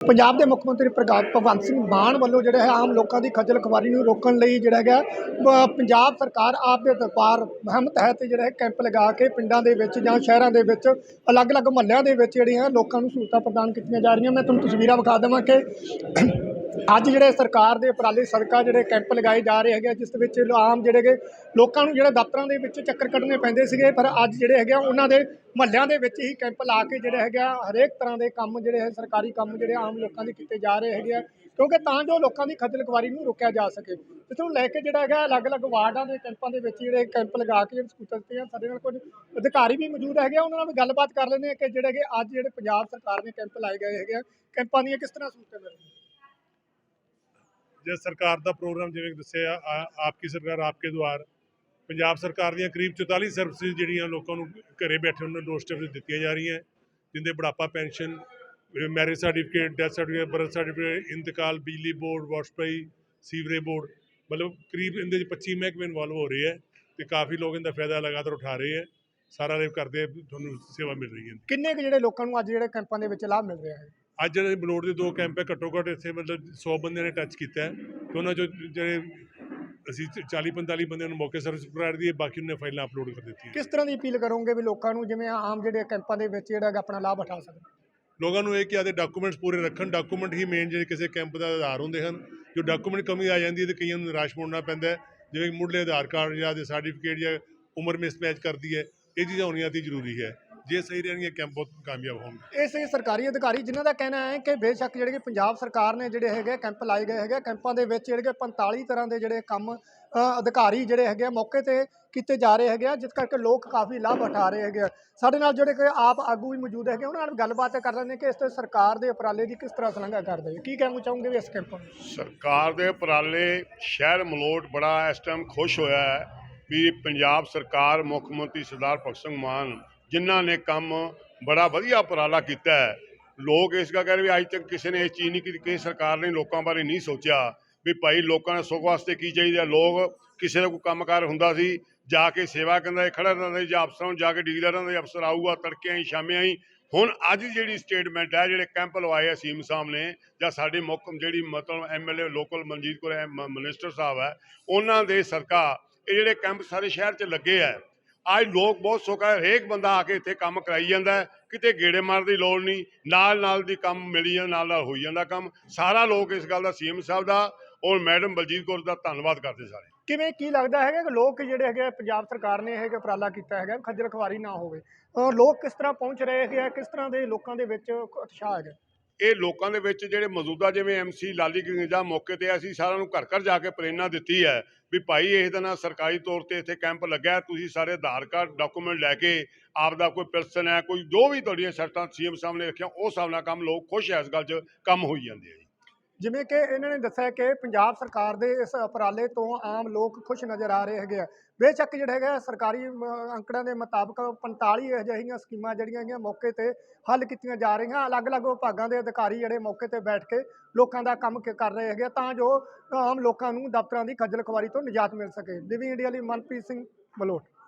ਪੰਜਾਬ ਦੇ ਮੁੱਖ ਮੰਤਰੀ ਪ੍ਰਕਾਸ਼ ਭਗਵੰਤ ਸਿੰਘ ਮਾਨ ਵੱਲੋਂ ਜਿਹੜਾ ਹੈ ਆਮ ਲੋਕਾਂ ਦੀ ਖੱਜਲ ਖਵਾਰੀ ਨੂੰ ਰੋਕਣ ਲਈ ਜਿਹੜਾ ਹੈਗਾ ਪੰਜਾਬ ਸਰਕਾਰ ਆਪ ਦੇ ਦਰਬਾਰ ਮਹਿਮ ਤਹਿਤ ਜਿਹੜਾ ਹੈ ਕੈਂਪ ਲਗਾ ਕੇ ਪਿੰਡਾਂ ਦੇ ਵਿੱਚ ਜਾਂ ਸ਼ਹਿਰਾਂ ਦੇ ਵਿੱਚ ਅਲੱਗ-ਅਲੱਗ ਮਹੱਲਿਆਂ ਦੇ ਵਿੱਚ ਜਿਹੜੀਆਂ ਲੋਕਾਂ ਨੂੰ ਸਹੂਲਤਾਂ ਪ੍ਰਦਾਨ ਕੀਤੀਆਂ ਜਾ ਰਹੀਆਂ। ਮੈਂ ਤੁਹਾਨੂੰ ਤਸਵੀਰਾਂ ਵਿਖਾ ਦੇਵਾਂ ਕਿ ਅੱਜ ਜਿਹੜੇ ਸਰਕਾਰ ਦੇ ਉਪਰਾਲੇ ਸਦਕਾ ਜਿਹੜੇ ਕੈਂਪ ਲਗਾਏ ਜਾ ਰਹੇ ਹੈਗੇ ਆ, ਜਿਸ ਵਿੱਚ ਆਮ ਜਿਹੜੇ ਕਿ ਲੋਕਾਂ ਨੂੰ ਜਿਹੜੇ ਦਫ਼ਤਰਾਂ ਦੇ ਵਿੱਚ ਚੱਕਰ ਕੱਢਣੇ ਪੈਂਦੇ ਸੀਗੇ ਪਰ ਅੱਜ ਜਿਹੜੇ ਹੈਗੇ ਆ ਉਹਨਾਂ ਦੇ ਮਹੱਲਿਆਂ ਦੇ ਵਿੱਚ ਹੀ ਕੈਂਪ ਲਾ ਕੇ ਜਿਹੜੇ ਹੈਗੇ ਹਰੇਕ ਤਰ੍ਹਾਂ ਦੇ ਕੰਮ ਜਿਹੜੇ ਹੈ ਸਰਕਾਰੀ ਕੰਮ ਜਿਹੜੇ ਆਮ ਲੋਕਾਂ ਦੇ ਕੀਤੇ ਜਾ ਰਹੇ ਹੈਗੇ ਆ ਕਿਉਂਕਿ ਤਾਂ ਜੋ ਲੋਕਾਂ ਦੀ ਖੱਜਲ ਖਵਾਰੀ ਨੂੰ ਰੋਕਿਆ ਜਾ ਸਕੇ। ਇਸ ਨੂੰ ਲੈ ਕੇ ਜਿਹੜਾ ਹੈਗਾ ਅਲੱਗ-ਅਲੱਗ ਵਾਰਡਾਂ ਦੇ ਕੈਂਪਾਂ ਦੇ ਵਿੱਚ ਜਿਹੜੇ ਕੈਂਪ ਲਗਾ ਕੇ ਜਿਹੜੇ ਸਕੂਟਰ ਤੇ ਆ ਸਾਡੇ ਨਾਲ ਕੁਝ ਅਧਿਕਾਰੀ ਵੀ ਮੌਜੂਦ ਹੈਗੇ ਆ ਉਹਨਾਂ ਨਾਲ ਗੱਲਬਾਤ ਕਰ ਲੈਂਦੇ ਆ ਕਿ ਜਿਹੜੇ ਕਿ ਅੱਜ ਜਿਹੜੇ ਪੰਜਾਬ ਸਰਕਾਰ ਨੇ ਕੈਂਪ ਲਾਏ ਗਏ ਹੈਗੇ ਆ ਕੈਂਪਾਂ ਦੀਆਂ ਕਿਸ ਤਰ੍ਹਾਂ ਸਹੂਲਤਾਂ ਮਿਲ ਜੇ ਸਰਕਾਰ ਦਾ ਪ੍ਰੋਗਰਾਮ ਜਿਵੇਂ ਦੱਸਿਆ, ਆ- ਆਪਕੀ ਸਰਕਾਰ, ਆਪਕੇ ਦੁਆਰ। ਪੰਜਾਬ ਸਰਕਾਰ ਦੀਆਂ ਕਰੀਬ 44 ਸਰਵਿਸਿਜ਼ ਜਿਹੜੀਆਂ ਲੋਕਾਂ ਨੂੰ ਘਰੇ ਬੈਠੇ ਉਹਨਾਂ ਨੂੰ ਡੋਰਸਟੈਪ ਤੇ ਦਿੱਤੀਆਂ ਜਾ ਰਹੀਆਂ ਹੈ। ਜਿੰਦੇ ਬੁਢਾਪਾ pension marriage certificate death certificate birth certificate ਇੰਤਕਾਲ, ਬਿਜਲੀ ਬੋਰਡ ਵਾਸ਼ਪਾਈ ਸੀਵਰੇਜ ਬੋਰਡ ਮਤਲਬ ਕਰੀਬ ਇਹਦੇ 'ਚ 25 ਮਹਿਕਮੇ ਇਨਵੋਲਵ ਹੋ ਰਹੇ ਹੈ ਤੇ ਕਾਫੀ ਲੋਕ ਇਹਦਾ ਫਾਇਦਾ ਲਗਾਤਾਰ ਉਠਾ ਰਹੇ ਹੈ ਸਾਰਾ ਦੇ ਕਰਦੇ ਤੁਹਾਨੂੰ ਸੇਵਾ ਮਿਲ ਰਹੀ ਹੈ ਕਿੰਨੇ ਕੁ ਜਿਹੜੇ ਲੋਕਾਂ ਨੂੰ ਅੱਜ ਜਿਹੜੇ ਕੈਂਪਾਂ ਦੇ ਵਿੱਚ ਲਾਭ ਮਿਲ ਰਿਹਾ ਹੈ? ਅੱਜ ਜਿਹੜੇ ਬਲੋਡ ਦੇ ਦੋ ਕੈਂਪ ਹੈ ਘੱਟੋ ਘੱਟ ਇੱਥੇ ਮਤਲਬ 100 ਬੰਦਿਆਂ ਨੇ ਟੱਚ ਕੀਤਾ ਹੈ। ਤੇ ਉਹਨਾਂ ਚੋਂ ਜਿਹੜੇ ਅਸੀਂ 40 45 ਬੰਦਿਆਂ ਨੂੰ ਮੌਕੇ ਸਰਵਿਸ ਪ੍ਰੋਵਾਈਡ ਦੀ ਹੈ ਬਾਕੀ ਉਹਨੇ ਫਾਈਲਾਂ ਅਪਲੋਡ ਕਰ ਦਿੱਤੀਆਂ ਕਿਸ ਤਰ੍ਹਾਂ ਦੀ ਅਪੀਲ ਕਰੋਗੇ ਵੀ ਲੋਕਾਂ ਨੂੰ ਜਿਵੇਂ ਆਮ ਜਿਹੜੇ ਕੈਂਪਾਂ ਦੇ ਵਿੱਚ ਜਿਹੜਾ ਆਪਣਾ ਲਾਭ ਉਠਾ ਸਕਣ? ਲੋਕਾਂ ਨੂੰ ਇਹ ਕਿ ਆਦੇ ਡਾਕੂਮੈਂਟਸ ਪੂਰੇ ਰੱਖਣ। ਡਾਕੂਮੈਂਟ ਹੀ ਮੇਨ ਜਿਹੜੇ ਕਿਸੇ ਕੈਂਪ ਦਾ ਆਧਾਰ ਹੁੰਦੇ ਹਨ। ਜੋ ਡਾਕੂਮੈਂਟ ਕਮੀ ਆ ਜਾਂਦੀ ਹੈ ਤੇ ਕਈਆਂ ਨੂੰ ਨਿਰਾਸ਼ ਹੋਣਾ ਪੈਂਦਾ ਜਿਵੇਂ ਕਿ ਮੁੱਢਲੇ ਆਧਾਰ ਕਾਰਡ ਜਾਂ ਦੇ ਸਰਟੀਫਿਕੇਟ ਜਾਂ ਉਮਰ ਮਿਸਮੈਚ ਕਰਦੀ ਹੈ ਇਹ ਚੀਜ਼ਾਂ ਹੋਣੀਆਂ ਤੇ ਜ਼ਰੂਰੀ ਹੈ। ਜੇ ਸਹੀ ਰਹਿਣਗੀਆਂ ਕੈਂਪ ਬਹੁਤ ਕਾਮਯਾਬ ਹੋਣਗੇ। ਇਸ ਇਹ ਸਰਕਾਰੀ ਅਧਿਕਾਰੀ ਜਿਨ੍ਹਾਂ ਦਾ ਕਹਿਣਾ ਹੈ ਕਿ ਬੇਸ਼ੱਕ ਜਿਹੜੇ ਕਿ ਪੰਜਾਬ ਸਰਕਾਰ ਨੇ ਜਿਹੜੇ ਹੈਗੇ ਕੈਂਪ ਲਾਏ ਗਏ ਹੈਗੇ ਕੈਂਪਾਂ ਦੇ ਵਿੱਚ ਜਿਹੜੇ ਕਿ 45 ਤਰ੍ਹਾਂ ਦੇ ਜਿਹੜੇ ਕੰਮ ਅਧਿਕਾਰੀ ਜਿਹੜੇ ਹੈਗੇ ਮੌਕੇ ਤੇ ਕੀਤੇ ਜਾ ਰਹੇ ਹੈਗੇ ਜਿਸ ਕਰਕੇ ਲੋਕ ਕਾਫੀ ਲਾਭ ਉਠਾ ਰਹੇ ਹੈਗੇ ਸਾਡੇ ਨਾਲ ਜਿਹੜੇ ਕਿ ਆਪ ਆਗੂ ਵੀ ਮੌਜੂਦ ਹੈਗੇ ਉਹਨਾਂ ਨਾਲ ਗੱਲਬਾਤ ਕਰ ਲੈਂਦੇ ਕਿ ਇਸ ਤੇ ਸਰਕਾਰ ਦੇ ਉਪਰਾਲੇ ਦੀ ਕਿਸ ਤਰ੍ਹਾਂ ਸ਼ਲਾਘਾ ਕਰਦੇ ਕੀ ਕਹਿਣਾ ਚਾਹੋਗੇ ਵੀ ਇਸ ਕੈਂਪ ਨੂੰ? ਸਰਕਾਰ ਦੇ ਉਪਰਾਲੇ ਸ਼ਹਿਰ ਮਲੋਟ ਬੜਾ ਇਸ ਟਾਈਮ ਖੁਸ਼ ਹੋਇਆ ਹੈ ਵੀ ਪੰਜਾਬ ਸਰਕਾਰ ਮੁੱਖ ਮੰਤਰੀ ਸਰਦਾਰ ਭਗਤ ਸਿੰਘ ਮਾਨ ਜਿਨ੍ਹਾਂ ਨੇ ਕੰਮ ਬੜਾ ਵਧੀਆ ਉਪਰਾਲਾ ਕੀਤਾ ਹੈ। ਲੋਕ ਇਸ ਗੱਲ ਕਹਿੰਦੇ ਵੀ ਅੱਜ ਤੱਕ ਕਿਸੇ ਨੇ ਇਹ ਚੀਜ਼ ਨਹੀਂ ਕੀਤੀ ਕਿਸੇ ਸਰਕਾਰ ਨੇ ਲੋਕਾਂ ਬਾਰੇ ਨਹੀਂ ਸੋਚਿਆ ਵੀ ਭਾਈ ਲੋਕਾਂ ਦੇ ਸੁੱਖ ਵਾਸਤੇ ਕੀ ਚਾਹੀਦਾ। ਲੋਕ ਕਿਸੇ ਦਾ ਕੋਈ ਕੰਮਕਾਰ ਹੁੰਦਾ ਸੀ ਜਾ ਕੇ ਸੇਵਾ ਕਰਦਾ ਸੀ, ਖੜਾ ਰਹਿੰਦਾ ਜਾਂ ਅਫਸਰਾਂ ਨੂੰ ਜਾ ਕੇ ਡੀਲਰਾਂ ਦੇ ਅਫਸਰ ਆਊਗਾ ਤੜਕੇ ਆਈ ਸ਼ਾਮੇ ਆਈ। ਹੁਣ ਅੱਜ ਜਿਹੜੀ ਸਟੇਟਮੈਂਟ ਹੈ ਜਿਹੜੇ ਕੈਂਪ ਲਵਾਏ ਆ ਸੀਮ ਨੇ ਜਾਂ ਸਾਡੇ ਮੁੱਖ ਜਿਹੜੀ ਮਤਲਬ ਐਮਐਲਏ ਲੋਕਲ ਮਨਜੀਤ ਕੋਲ ਮਿਨਿਸਟਰ ਸਾਹਿਬ ਹੈ ਉਹਨਾਂ ਦੇ ਸਰਕਾ ਇਹ ਜਿਹੜੇ ਕੈਂਪ ਸਾਰੇ ਸ਼ਹਿਰ 'ਚ ਲੱਗੇ ਆ ਅੱਜ ਲੋਕ ਬਹੁਤ ਸੁੱਖ ਹੈ ਹਰੇਕ ਬੰਦਾ ਆ ਕੇ ਇੱਥੇ ਕੰਮ ਕਰਾਈ ਜਾਂਦਾ ਕਿਤੇ ਗੇੜੇ ਮਾਰਨ ਦੀ ਲੋੜ ਨਹੀਂ ਨਾਲ ਨਾਲ ਦੀ ਕੰਮ ਮਿਲੀ ਜਾਂਦਾ ਨਾਲ ਨਾਲ ਹੋਈ ਜਾਂਦਾ ਕੰਮ। ਸਾਰਾ ਲੋਕ ਇਸ ਗੱਲ ਦਾ ਸੀਐਮ ਸਾਹਿਬ ਦਾ ਔਰ ਮੈਡਮ ਬਲਜੀਤ ਕੌਰ ਦਾ ਧੰਨਵਾਦ ਕਰਦੇ ਸਾਰੇ। ਕਿਵੇਂ ਕੀ ਲੱਗਦਾ ਹੈਗਾ ਕਿ ਲੋਕ ਜਿਹੜੇ ਹੈਗੇ ਆ, ਪੰਜਾਬ ਸਰਕਾਰ ਨੇ ਇਹ ਕਿ ਉਪਰਾਲਾ ਕੀਤਾ ਹੈਗਾ ਖੱਜਲ ਖਵਾਰੀ ਨਾ ਹੋਵੇ? ਔਰ ਲੋਕ ਕਿਸ ਤਰ੍ਹਾਂ ਪਹੁੰਚ ਰਹੇ ਹੈਗੇ ਆ ਕਿਸ ਤਰ੍ਹਾਂ ਦੇ ਲੋਕਾਂ ਦੇ ਵਿੱਚ ਉਤਸ਼ਾਹ ਹੈਗਾ? ਇਹ ਲੋਕਾਂ ਦੇ ਵਿੱਚ ਜਿਹੜੇ ਮੌਜੂਦਾ ਜਿਵੇਂ ਐਮਸੀ ਲਾਲੀ ਗੰਜਾ ਮੌਕੇ ਤੇ ਅਸੀਂ ਸਾਰਿਆਂ ਨੂੰ ਘਰ ਘਰ ਜਾ ਕੇ ਪ੍ਰੇਰਣਾ ਦਿੱਤੀ ਹੈ ਵੀ ਭਾਈ ਇਸ ਦਿਨ ਸਰਕਾਰੀ ਤੌਰ ਤੇ ਇੱਥੇ ਕੈਂਪ ਲੱਗਿਆ, ਤੁਸੀਂ ਸਾਰੇ ਆਧਾਰ ਕਾਰਡ, ਡਾਕੂਮੈਂਟ ਲੈ ਕੇ ਆਪ ਦਾ ਕੋਈ ਪਿਲਸਨ ਹੈ, ਕੋਈ ਜੋ ਵੀ ਤੁਹਾਡੀਆਂ ਸ਼ਰਤਾਂ ਸੀਐਮ ਸਾਹਮਣੇ ਰੱਖੀਆਂ ਉਹ ਹਿਸਾਬ ਨਾਲ ਕੰਮ ਲੋਕ ਖੁਸ਼ ਹੈ ਇਸ ਗੱਲ 'ਚ ਕੰਮ ਹੋਈ ਜਾਂਦੇ ਆ ਜੀ। ਜਿਵੇਂ ਕਿ ਇਹਨਾਂ ਨੇ ਦੱਸਿਆ ਕਿ ਪੰਜਾਬ ਸਰਕਾਰ ਦੇ ਇਸ ਉਪਰਾਲੇ ਤੋਂ ਆਮ ਲੋਕ ਖੁਸ਼ ਨਜ਼ਰ ਆ ਰਹੇ ਹੈਗੇ ਆ। ਬੇਸ਼ੱਕ ਜਿਹੜਾ ਹੈਗਾ ਸਰਕਾਰੀ ਅਮ, ਅੰਕੜਿਆਂ ਦੇ ਮੁਤਾਬਕ 45 ਅਜਿਹੀਆਂ ਸਕੀਮਾਂ ਜਿਹੜੀਆਂ ਹੈਗੀਆਂ ਮੌਕੇ ਤੇ ਹੱਲ ਕੀਤੀਆਂ ਜਾ ਰਹੀਆਂ। ਅਲੱਗ-ਅਲੱਗ ਵਿਭਾਗਾਂ ਦੇ ਅਧਿਕਾਰੀ ਜਿਹੜੇ ਮੌਕੇ ਤੇ ਬੈਠ ਕੇ ਲੋਕਾਂ ਦਾ ਕੰਮ ਕ- ਕਰ ਰਹੇ ਹੈਗੇ ਆ ਤਾਂ ਜੋ ਆਮ ਲੋਕਾਂ ਨੂੰ ਦਫ਼ਤਰਾਂ ਦੀ ਖੱਜਲ ਖੁਆਰੀ ਤੋਂ ਨਿਜਾਤ ਮਿਲ ਸਕੇ। ਲਿਵਿੰਗ ਇੰਡੀਆ ਲਈ ਮਨਪ੍ਰੀਤ ਸਿੰਘ ਮਲੋਟ